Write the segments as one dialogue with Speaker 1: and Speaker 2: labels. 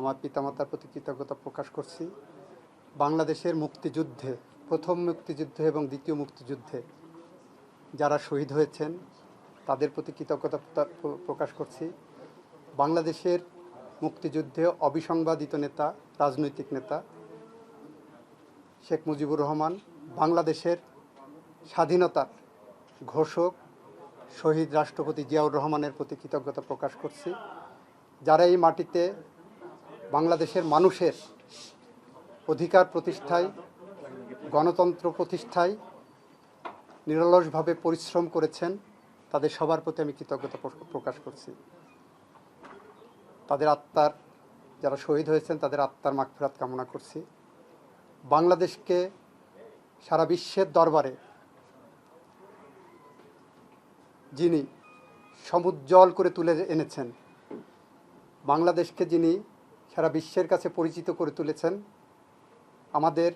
Speaker 1: আমার পিতামাতার প্রতি কৃতজ্ঞতা প্রকাশ করছি। বাংলাদেশের মুক্তিযুদ্ধে, প্রথম মুক্তিযুদ্ধ এবং দ্বিতীয় মুক্তিযুদ্ধে যারা শহীদ হয়েছেন, তাদের প্রতি কৃতজ্ঞতা প্র- প্র- প্রকাশ করছি। বাংলাদেশের মুক্তিযুদ্ধে অবিসংবাদিত নেতা, রাজনৈতিক নেতা শেখ মুজিবুর রহমান, বাংলাদেশের স্বাধীনতার ঘোষক শহীদ রাষ্ট্রপতি জিয়াউর রহমানের প্রতি কৃতজ্ঞতা প্রকাশ করছি। যারা এই মাটিতে বাংলাদেশের মানুষের অধিকার প্রতিষ্ঠায়, গণতন্ত্র প্রতিষ্ঠায় নিরলসভাবে পরিশ্রম করেছেন, তাদের সবার প্রতি আমি কৃতজ্ঞতা প্রকাশ করছি। তাদের আত্মার, যারা শহীদ হয়েছেন, তাদের আত্মার মাগফিরাত কামনা করছি। বাংলাদেশকে সারা বিশ্বের দরবারে যিনি সমুজ্জ্বল করে তুলে এনেছেন, বাংলাদেশকে যিনি সারা বিশ্বের কাছে পরিচিত করে তুলেছেন। আমাদের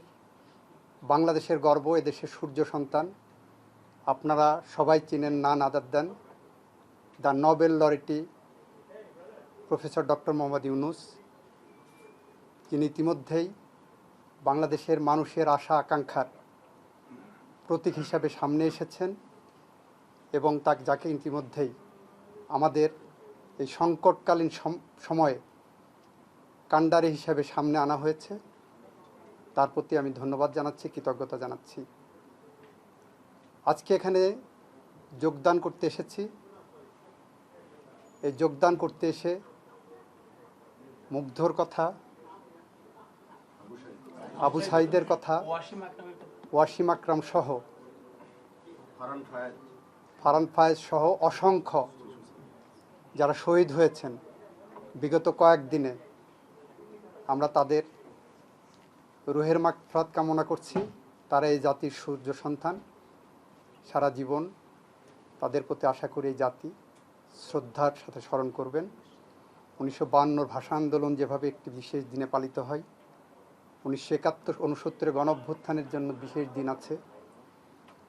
Speaker 1: বাংলাদেশের গর্ব, এদেশের সূর্য সন্তান। আপনারা সবাই চিনেন none other than. The Nobel laureate professor doctor Mohammad Yunus. যিনি ইতিমধ্যেই বাংলাদেশের মানুষের আশা, আকাঙ্ক্ষার প্রতীক হিসাবে সামনে এসেছেন এবং তাকে যাকে ইতিমধ্যেই আমাদের এই সংকটকালীন সম- সময়ে কাণ্ডারি হিসাবে সামনে আনা হয়েছে। তার প্রতি আমি ধন্যবাদ জানাচ্ছি কৃতজ্ঞতা জানাচ্ছি। আজকে এখানে যোগদান করতে এসেছি। এই যোগদান করতে এসে মুগ্ধর কথা আবু সাইদের কথা
Speaker 2: ওয়াসিম আকরাম
Speaker 1: সহ
Speaker 3: ফারান ফায়াজ
Speaker 1: সহ অসংখ্য যারা শহীদ হয়েছেন। বিগত কয়েকদিনে আমরা তাদের রুহের মাগফিরাত কামনা করছি। তারা এই জাতির সূর্য সন্তান। সারা জীবন তাদের প্রতি আশা করি এই জাতি শ্রদ্ধার সাথে স্মরণ করবেন। উনিশশো বাহান্নর ভাষা আন্দোলন যেভাবে একটি বিশেষ দিনে পালিত হয়, উনিশশো একাত্তর উনসত্তরে গণ অভ্যুত্থানের জন্য বিশেষ দিন আছে।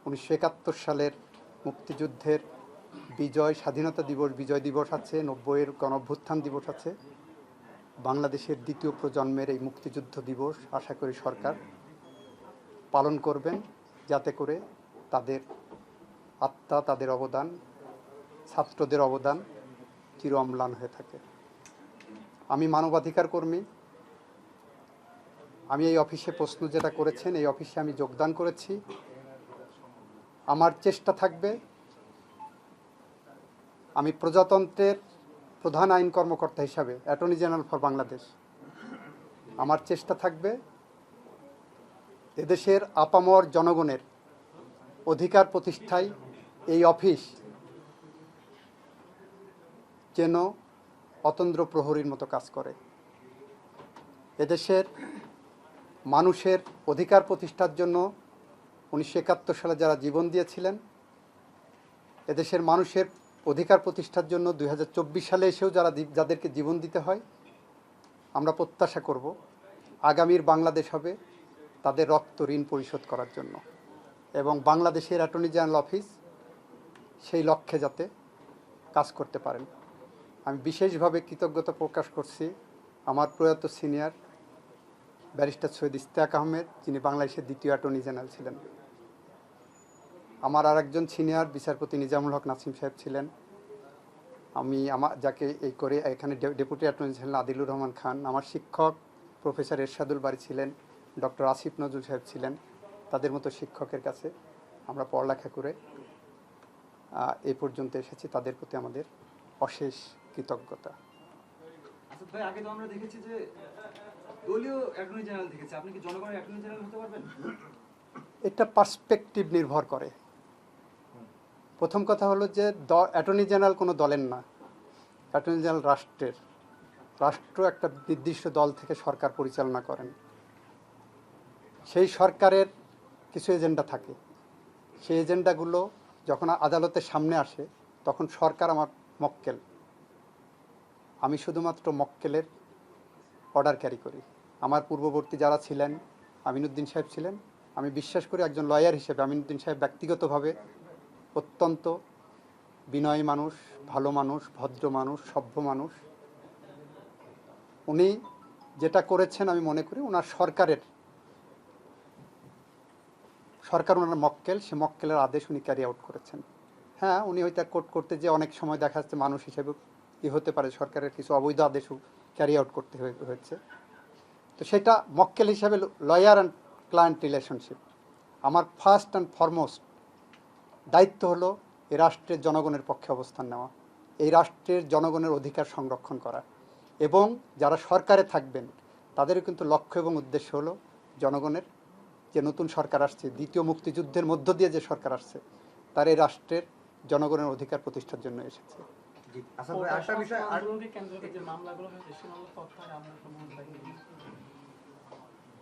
Speaker 1: উনিশশো একাত্তর সালের মুক্তিযুদ্ধের বিজয় স্বাধীনতা দিবস, বিজয় দিবস আছে, নব্বইয়ের গণঅভ্যুত্থান দিবস আছে। বাংলাদেশের দ্বিতীয় প্রজন্মের এই মুক্তিযুদ্ধ দিবস আশা করি সরকার পালন করবেন যাতে করে তাদের আত্মা, তাদের অবদান, ছাত্রদের অবদান চির অম্লান হয়ে থাকে। আমি মানবাধিকার কর্মী। আমি এই অফিসে প্রশ্ন যেটা করেছেন, এই অফিসে আমি যোগদান করেছি। আমার চেষ্টা থাকবে আমি প্রজাতন্ত্রের প্রধান আইন কর্মকর্তা হিসাবে অ্যাটর্নি জেনারেল ফর বাংলাদেশ আমার চেষ্টা থাকবে এদেশের আপামর জনগণের অধিকার প্রতিষ্ঠায় এই অফিস যেন অতন্দ্র প্রহরীর মতো কাজ করে। এদেশের মানুষের অধিকার প্রতিষ্ঠার জন্য উনিশশো একাত্তর সালে যারা জীবন দিয়েছিলেন, এদেশের মানুষের অধিকার প্রতিষ্ঠার জন্য দু হাজার চব্বিশ সালে এসেও যারা যাদেরকে জীবন দিতে হয়, আমরা প্রত্যাশা করব আগামীর বাংলাদেশ হবে তাদের রক্ত ঋণ পরিশোধ করার জন্য। এবং বাংলাদেশের অ্যাটর্নি জেনারেল অফিস সেই লক্ষ্যে যাতে কাজ করতে পারেন। আমি বিশেষভাবে কৃতজ্ঞতা প্রকাশ করছি আমার প্রয়াত সিনিয়র ব্যারিস্টার সৈয়দ ইস্তেক আহমেদ, যিনি বাংলাদেশের দ্বিতীয় অ্যাটর্নি জেনারেল ছিলেন। আমার আর একজন সিনিয়র বিচারপতি নিজামুল হক নাসিম সাহেব ছিলেন। আমি আমার যাকে এই করে এখানে ডেপুটি অ্যাটর্নি ছিলেন আদিলুর রহমান খান আমার শিক্ষক প্রফেসর এরশাদুল বাড়ি ছিলেন ডক্টর আসিফ নজরুল সাহেব ছিলেন তাদের মতো শিক্ষকের কাছে আমরা পড়ালেখা করে এই পর্যন্ত এসেছি তাদের প্রতি আমাদের অশেষ কৃতজ্ঞতা।
Speaker 2: ভাই আগে তো আমরা দেখেছি যে দলীয় অ্যাটর্নি জেনারেল দেখেছি। আপনি কি জনগণের অ্যাটর্নি জেনারেল হতে পারবেন?
Speaker 1: এটা পার্সপেক্টিভ নির্ভর করে। প্রথম কথা হলো যে দ অ্যাটর্নি জেনারেল কোনো দলের না। অ্যাটর্নি জেনারেল রাষ্ট্রের। রাষ্ট্র একটা নির্দিষ্ট দল থেকে সরকার পরিচালনা করেন। সেই সরকারের কিছু এজেন্ডা থাকে। সেই এজেন্ডাগুলো যখন আদালতের সামনে আসে, তখন সরকার আমার মক্কেল। আমি শুধুমাত্র মক্কেলের অর্ডার ক্যারি করি। আমার পূর্ববর্তী যারা ছিলেন, আমিনুদ্দিন সাহেব ছিলেন, আমি বিশ্বাস করি একজন লয়ার হিসেবে, আমিনুদ্দিন সাহেব ব্যক্তিগতভাবে অত্যন্ত বিনয় মানুষ, ভালো মানুষ, ভদ্র মানুষ, সভ্য মানুষ। উনি যেটা করেছেন আমি মনে করি ওনার সরকারের, সরকার ওনার মক্কেল, সে মক্কেলের আদেশ উনি ক্যারি আউট করেছেন। হ্যাঁ উনি হয়তো কোর্ট করতে যে অনেক সময় দেখা যাচ্ছে মানুষ হিসেবে ই হতে পারে, সরকারের কিছু অবৈধ আদেশও ক্যারি আউট করতে হয়ে- হয়েছে। তো সেটা মক্কেল হিসাবে লয়ার অ্যান্ড ক্লায়েন্ট রিলেশনশিপ আমার ফার্স্ট অ্যান্ড ফরমোস্ট দায়িত্ব হলো এই রাষ্ট্রের জনগণের পক্ষে অবস্থান নেওয়া এই রাষ্ট্রের জনগণের অধিকার সংরক্ষণ করা এবং যারা সরকারে থাকবেন তাদেরও কিন্তু লক্ষ্য এবং উদ্দেশ্য হলো জনগণের যে নতুন সরকার আসছে দ্বিতীয় মুক্তিযুদ্ধের মধ্য দিয়ে যে সরকার আসছে তার এই রাষ্ট্রের জনগণের অধিকার প্রতিষ্ঠার জন্য এসেছে।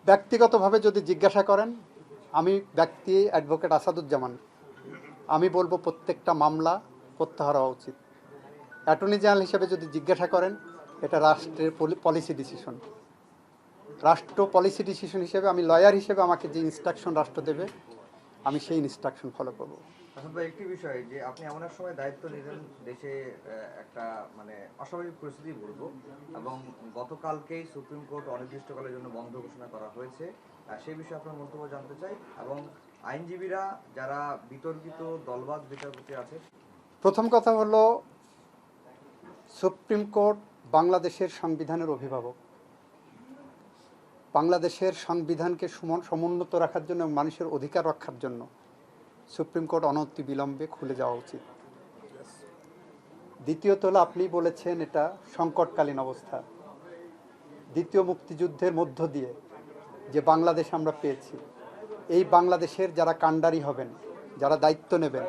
Speaker 1: ব্যক্তিগতভাবে যদি জিজ্ঞাসা করেন আমি ব্যক্তি অ্যাডভোকেট আসাদুজ্জামান। আমি বলব প্রত্যেকটা মামলা প্রত্যাহার হওয়া উচিত। অ্যাটর্নি জেনারেল হিসেবে যদি জিজ্ঞাসা করেন, এটা রাষ্ট্রের পলিসি ডিসিশন রাষ্ট্র পলিসি ডিসিশন হিসেবে আমি লয়ার হিসেবে আমাকে যে ইনস্ট্রাকশন রাষ্ট্র দেবে, আমি সেই ইনস্ট্রাকশন ফলো করব।
Speaker 3: আসাদ একটি বিষয় যে আপনি এমন এক সময় দায়িত্ব নিলেন দেশে একটা মানে অস্বাভাবিক পরিস্থিতি বলব এবং গতকালকেই সুপ্রিম কোর্ট অনির্দিষ্টকালের জন্য বন্ধ ঘোষণা করা হয়েছে। সেই বিষয়ে আপনার মন্তব্য জানতে চাই এবং আইনজীবীরা যারা বিতর্কিত দলবাদ বিচারপতি আছে।
Speaker 1: প্রথম কথা হলো, সুপ্রিম কোর্ট বাংলাদেশের সংবিধানের অভিভাবক। বাংলাদেশের সংবিধানকে সুমন- সমুন্নত রাখার জন্য মানুষের অধিকার রক্ষার জন্য সুপ্রিম কোর্ট অনতি বিলম্বে খুলে যাওয়া উচিত। দ্বিতীয়ত হলো, আপনি বলেছেন এটা সংকটকালীন অবস্থা। দ্বিতীয় মুক্তিযুদ্ধের মধ্য দিয়ে যে বাংলাদেশ আমরা পেয়েছি এই বাংলাদেশের যারা কাণ্ডারি হবেন, যারা দায়িত্ব নেবেন,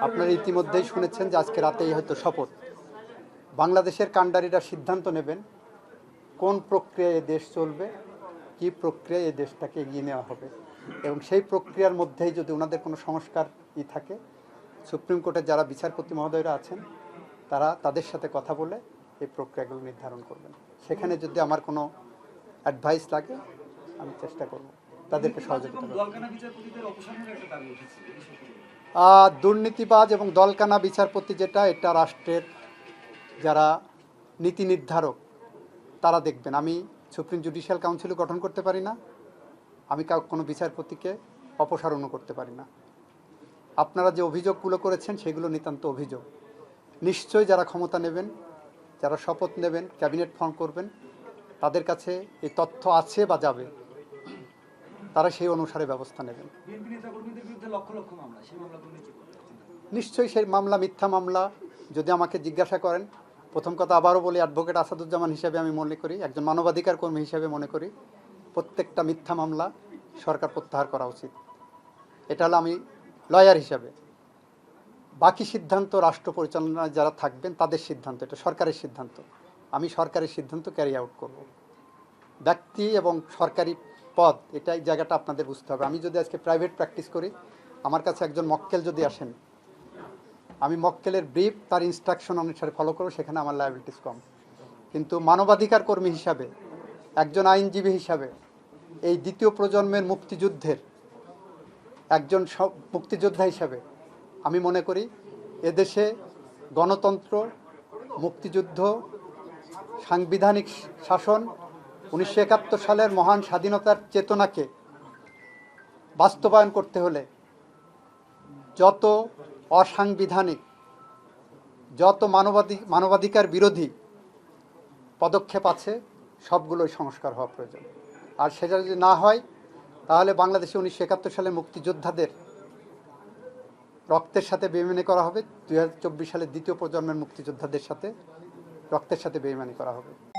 Speaker 1: আপনারা ইতিমধ্যেই শুনেছেন যে আজকে রাতেই হয়তো শপথ। বাংলাদেশের কাণ্ডারিরা সিদ্ধান্ত নেবেন কোন প্রক্রিয়ায় দেশ চলবে, কি প্রক্রিয়ায় এই দেশটাকে এগিয়ে নেওয়া হবে। এবং সেই প্রক্রিয়ার মধ্যেই যদি ওনাদের কোনো সংস্কার ই থাকে, সুপ্রিম কোর্টের যারা বিচারপতি মহোদয়রা আছেন, তারা তাদের সাথে কথা বলে এই প্রক্রিয়াগুলো নির্ধারণ করবেন। সেখানে যদি আমার কোনো অ্যাডভাইস লাগে, আমি চেষ্টা করব। তাদেরকে সহযোগিতা দুর্নীতিবাজ এবং দলকানা বিচারপতি যেটা এটা রাষ্ট্রের যারা নীতি নির্ধারক তারা দেখবেন। আমি সুপ্রিম জুডিশিয়াল কাউন্সিল গঠন করতে পারি না আমি কাউ কোনো বিচারপতিকে অপসারণও করতে পারি না। আপনারা যে অভিযোগগুলো করেছেন সেগুলো নিতান্ত অভিযোগ। নিশ্চয়ই যারা ক্ষমতা নেবেন যারা শপথ নেবেন ক্যাবিনেট ফর্ম করবেন তাদের কাছে এই তথ্য আছে বা যাবে। তারা সেই অনুসারে ব্যবস্থা নেবেন? নিশ্চয়ই সেই মামলা মিথ্যা মামলা যদি আমাকে জিজ্ঞাসা করেন প্রথম কথা আবারও বলি অ্যাডভোকেট আসাদুজ্জামান হিসেবে আমি মনে করি একজন মানবাধিকার কর্মী হিসেবে মনে করি প্রত্যেকটা মিথ্যা মামলা সরকার প্রত্যাহার করা উচিত। এটা হলো আমি লয়ার হিসাবে। বাকি সিদ্ধান্ত রাষ্ট্র পরিচালনায় যারা থাকবেন তাদের সিদ্ধান্ত এটা সরকারের সিদ্ধান্ত। আমি সরকারের সিদ্ধান্ত ক্যারি আউট করব। ব্যক্তি এবং সরকারি পদ এটা এই জায়গাটা আপনাদের বুঝতে হবে। আমি যদি আজকে প্রাইভেট প্র্যাকটিস করি, আমার কাছে একজন মক্কেল যদি আসেন, আমি মক্কেলের ব্রিফ তার ইনস্ট্রাকশন অনুসারে ফলো করব, সেখানে আমার লাইবিলিটিস কম। কিন্তু মানবাধিকার কর্মী হিসাবে, একজন আইনজীবী হিসাবে, এই দ্বিতীয় প্রজন্মের মুক্তিযুদ্ধের একজন মুক্তিযোদ্ধা হিসাবে, আমি মনে করি এদেশে গণতন্ত্র, মুক্তিযুদ্ধ, সাংবিধানিক শাসন উনিশশো একাত্তর সালের মহান স্বাধীনতার চেতনাকে বাস্তবায়ন করতে হলে যত অসাংবিধানিক, যত মানবাধিক মানবাধিকার বিরোধী পদক্ষেপ আছে, সবগুলোই সংস্কার হওয়া প্রয়োজন। আর সেটা যদি না হয়, তাহলে বাংলাদেশে উনিশশো একাত্তর সালে মুক্তিযোদ্ধাদের রক্তের সাথে বেইমানি করা হবে। দুই হাজার চব্বিশ সালে দ্বিতীয় প্রজন্মের মুক্তিযোদ্ধাদের সাথে রক্তের সাথে বেইমানি করা হবে।